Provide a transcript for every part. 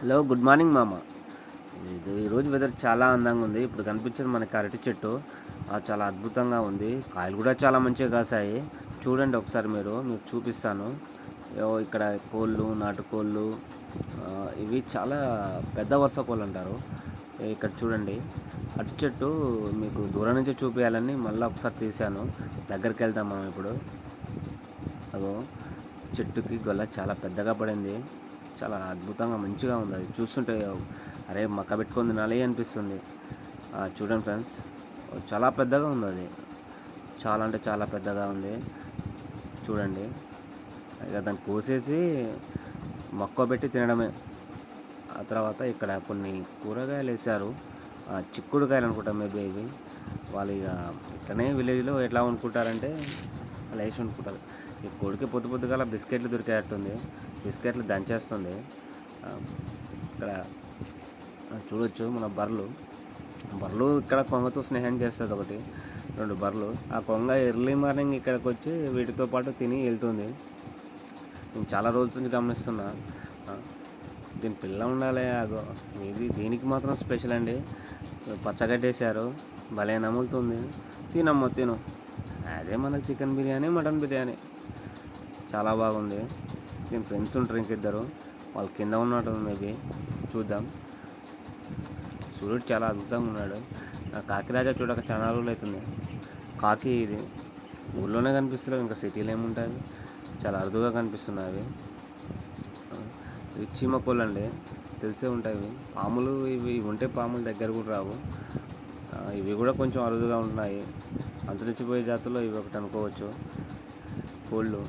Hello good morning మామ. ఇది ఈరోజు వెదర్ చాలా అందంగా ఉంది. ఇప్పుడు కనిపించేది మనకి అరటి చెట్టు. చాలా అద్భుతంగా ఉంది. కాయలు కూడా చాలా మంచిగా కాసాయి. చూడండి ఒకసారి మీరు మీకు చూపిస్తాను. ఇక్కడ కోళ్ళు నాటుకోళ్ళు ఇవి చాలా పెద్ద వరుస కోళ్ళు అంటారు. ఇక్కడ చూడండి. అరటి చెట్టు మీకు దూరం నుంచి చూపించాలని మళ్ళీ ఒకసారి తీశాను. దగ్గరికి వెళ్తాం మనం ఇప్పుడు. అగో చెట్టుకి గొల్ల చాలా పెద్దగా పడింది. చాలా అద్భుతంగా మంచిగా ఉంది. అది చూస్తుంటే అరే మక్క పెట్టుకొని తినాలి అనిపిస్తుంది. చూడండి ఫ్రెండ్స్. చాలా పెద్దగా ఉంది అది. చాలా అంటే చాలా పెద్దగా ఉంది. చూడండి. ఇక దాన్ని కోసేసి మొక్క పెట్టి తినడమే. ఆ తర్వాత ఇక్కడ కొన్ని కూరగాయలు వేసారు చిక్కుడుకాయలు అనుకుంటా మేబీ ఇవి వాళ్ళు ఇక ఇట్లనే విలేజ్లో ఎట్లా అనుకుంటారంటే అలా వేసి అనుకుంటారు ఈ కొడుకు పొద్దు పొద్దుగాల బిస్కెట్లు దొరికేటట్టుంది. బిస్కెట్లు దంచేస్తుంది. ఇక్కడ చూడొచ్చు మన బర్రెలు. బర్రెలు ఇక్కడ కొంగతో స్నేహం చేస్తుంది ఒకటి రెండు బర్రెలు. ఆ కొంగ ఎర్లీ మార్నింగ్ ఇక్కడికి వచ్చి వీటితో పాటు తిని వెళ్తుంది. నేను చాలా రోజుల నుంచి గమనిస్తున్నా. దీని పిల్ల ఉండాలి అగో ఇది దీనికి మాత్రం స్పెషల్ అండి. పచ్చగడ్డేశారు. భలే నములుతుంది. తినమ్మ తిను. అదే మనకు చికెన్ బిర్యానీ మటన్ బిర్యానీ. చాలా బాగుంది. దీని ఫ్రెండ్స్ ఉంటారు ఇంకిద్దరు వాళ్ళు కింద ఉన్నట్టు మేబీ. చూద్దాం. సూర్యుడు చాలా అద్భుతంగా ఉన్నాడు. నా కాకిరాజా చూడక చాలా రోజులు అవుతుంది. కాకి ఇది ఊళ్ళోనే కనిపిస్తున్నావు ఇంకా సిటీలో ఏముంటాయి? చాలా అరుదుగా కనిపిస్తున్నాయి ఇవి చీమకోళ్ళు అండి. తెలిసే ఉంటాయి పాములు ఇవి ఇవి ఉంటే పాములు దగ్గర కూడా రావు. ఇవి కూడా కొంచెం అరుదుగా ఉన్నాయి అంతరించిపోయే జాతుల్లో ఇవి ఒకటి అనుకోవచ్చు. కోళ్ళు.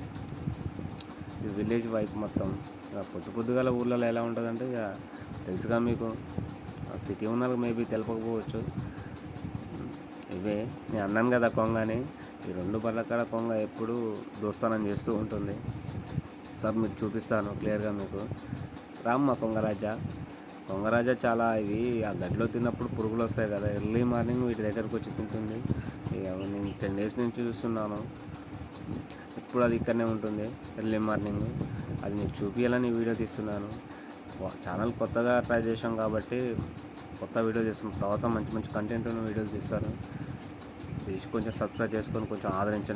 ఈ విలేజ్ వైపు మొత్తం ఇక పొద్దు పొద్దుగాల ఊర్లలో ఎలా ఉంటుందంటే ఇక తెలుసుగా మీకు. సిటీ ఉన్న వాళ్ళకి మేబీ తెలపకపోవచ్చు. ఇవే. నేను అన్నాను కదా కొంగని. ఈ రెండు బర్రకాడ కొంగ ఎప్పుడు దోస్తానం చేస్తూ ఉంటుంది. సార్ మీకు చూపిస్తాను క్లియర్గా మీకు. రామ్మ కొంగరాజా కొంగరాజా చాలా ఇవి ఆ గడ్డిలో తిన్నప్పుడు పురుగులు వస్తాయి కదా ఎర్లీ మార్నింగ్ వీటి దగ్గరకు వచ్చి తింటుంది. నేను టెన్ డేస్ నుంచి చూస్తున్నాను. ఇప్పుడు అది ఇక్కడనే ఉంటుంది ఎర్లీ మార్నింగ్. అది మీకు చూపించాలని వీడియో తీస్తున్నాను. ఛానల్ కొత్తగా ట్రై చేసాం కాబట్టి కొత్త వీడియో చేస్తాం. తర్వాత మంచి మంచి కంటెంట్ ఉన్న వీడియోలు తీస్తారు తీసి కొంచెం సబ్స్క్రైబ్ చేసుకొని కొంచెం ఆదరించండి.